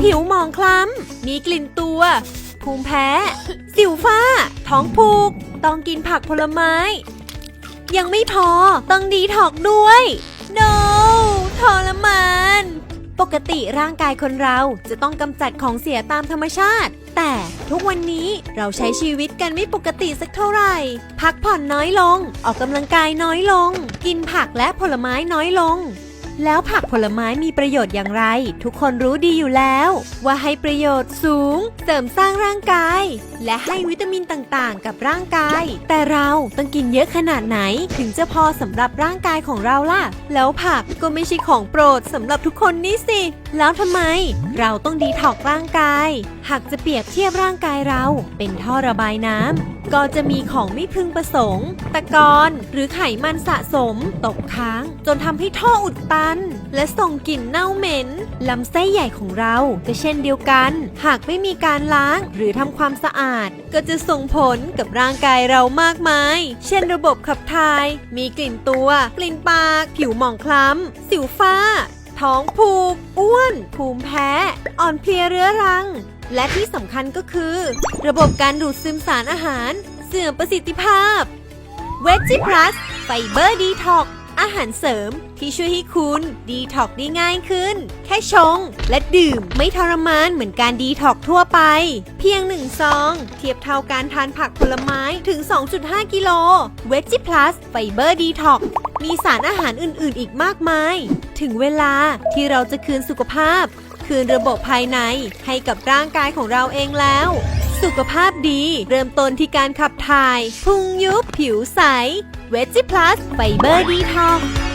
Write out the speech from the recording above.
ผิวหมองคล้ำ มีกลิ่นตัว ภูมิแพ้ สิวฟ้า ท้องผูก ต้องกินผักผลไม้ ยังไม่พอ ต้องดีถอกด้วย no ทรมาน ปกติร่างกายคนเราจะต้องกำจัดของเสียตามธรรมชาติ แต่ทุกวันนี้เราใช้ชีวิตกันไม่ปกติสักเท่าไหร่ พักผ่อนน้อยลง ออกกำลังกายน้อยลง กินผักและผลไม้น้อยลง แล้วผักผลไม้มีประโยชน์อย่างไร ทุกคนรู้ดีอยู่แล้ว ว่าให้ประโยชน์สูง เสริมสร้างร่างกาย และให้วิตามินต่างๆ กับร่างกาย แต่เราต้องกินเยอะขนาดไหน ถึงจะพอสำหรับร่างกายของเราล่ะ แล้วผักก็ไม่ใช่ของโปรดสำหรับทุกคนนี่สิ แล้วทำไม เราต้องดีถอกร่างกาย หากจะเปรียบเทียบร่างกายเรา เป็นท่อระบายน้ำ ก็จะมีของไม่พึงประสงค์ ตะกอนหรือไขมันสะสม ตกค้าง จนทำให้ท่ออุดตัน และส่งกลิ่นเน่าเหม็นลำไส้ใหญ่ของเราก็เช่นเดียวกัน หากไม่มีการล้างหรือทำความสะอาด ก็จะส่งผลกับร่างกายเรามากมาย เช่นระบบขับถ่าย มีกลิ่นตัว กลิ่นปาก ผิวหมองคล้ำ สิวฟ้า ท้องผูก อ้วน ภูมิแพ้ อ่อนเพลียเรื้อรังและที่สำคัญก็คือ ระบบการดูดซึมสารอาหาร เสื่อมประสิทธิภาพเวจิพลัสไฟเบอร์ดีท็อกอาหารเสริมที่ช่วยให้คุณดีท็อกได้ง่ายขึ้น แค่ชง และดื่มไม่ทรมานเหมือนการดีท็อกทั่วไป เพียงหนึ่งซอง เทียบเท่าการทานผักผลไม้ถึง 2.5 กิโลเวจิพลัสไฟเบอร์ดีท็อกมีสารอาหารอื่น ๆ อีกมากมาย ถึงเวลาที่เราจะคืนสุขภาพ คืนระบบภายในให้กับร่างกายของเราเองแล้ว สุขภาพดี เริ่มต้นที่การขับถ่าย พุงยุบ ผิวใส เวจิพลัส ไฟเบอร์ดีท็อก